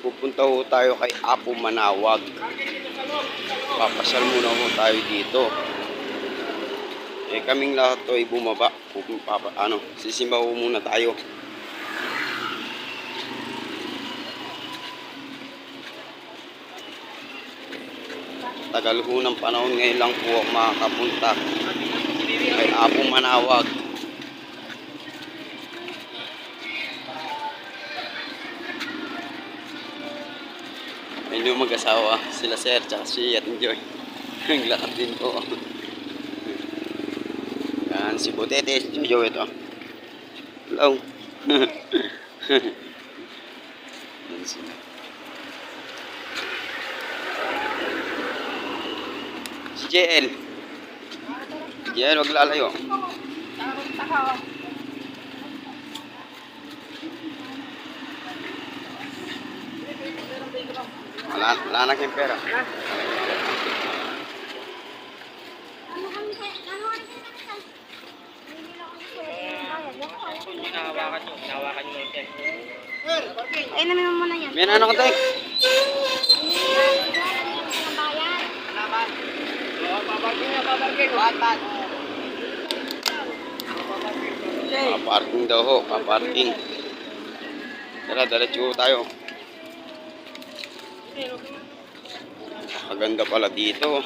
pupunta ho tayo kay Apo Manawag. Papasal muna ho tayo dito. Eh kaming lahat ay bumaba. Papa, ano, sisimba ho muna tayo. Tagal ho ng panahon ngayon lang po makakapunta kay Apo Manawag. Mag-asawa, sila Sir, tsaka si at Joy. Ang lakad din po. Yan, si Butete, si Joy ito. Hello. Yan sila. Si JL. JL, wag lalayo. Wala, wala na kayong pera. Hinahawakan nyo, hinahawakan nyo yung tent. Ay, namin mo na yan. May ano ka tayo? Paparking daw ho, paparking. Tara, diretso tayo. Maganda pala dito.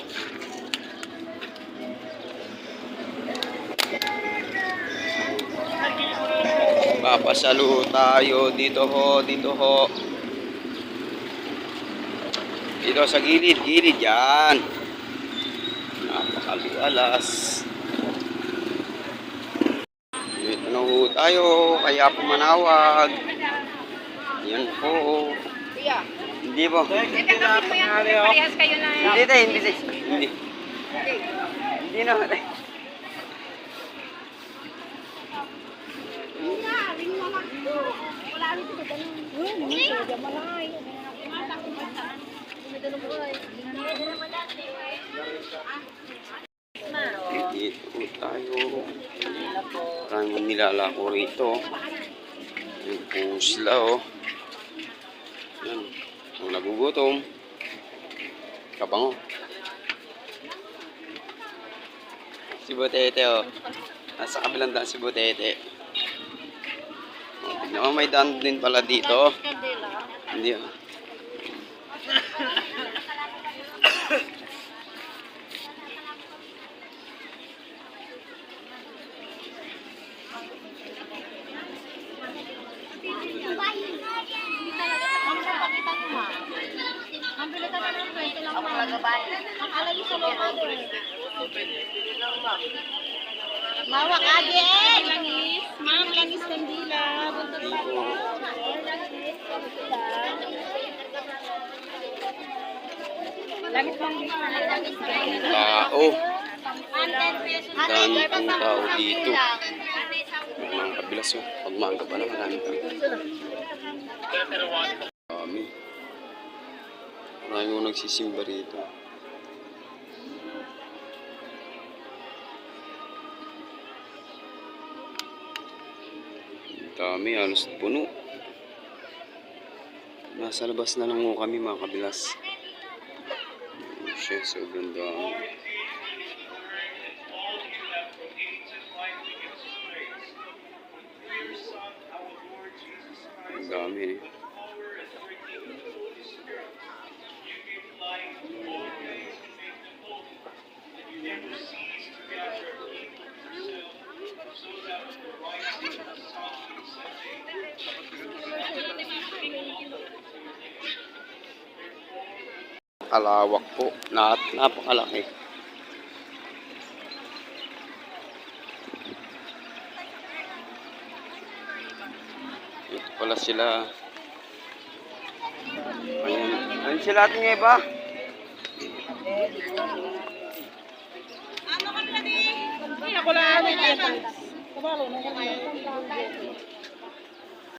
Papasalo tayo dito ho, dito ho. Dito sa gilid, gilid yan. Napakalualas. Dito na ho tayo, kaya pumanawag. Yan po. Hindi po. Parehas kayo na yan. Hindi tayo, hindi tayo. Hindi. Hindi na. Dito tayo. Maraming nilalako rito. Yan po sila oh. Nagugutom. Kabango. Si Butete oh. Nasa kabilang daan si Butete. Oh, tignan mo, may daan din pala dito. Hindi oh. Mawak agad! Langis! Ma'am, langis kandila. Buntot pa Dito. Langis kandila. Langis kandila. Tao. 110 pesos. Dami pong tao dito. Mga kabilas oh. Pag maaga pa na marami tao. Marami mo nagsisimba rito. Dami, halos puno. Nasa labas na lang mo kami mga kabilas. Siya, sobrang dami. Ang dami eh. Kalawak po. Nat napakalaki. Ito pala sila. Ayan. Ayan sila ating iba. Ay, ako lang. Kabalo na yan.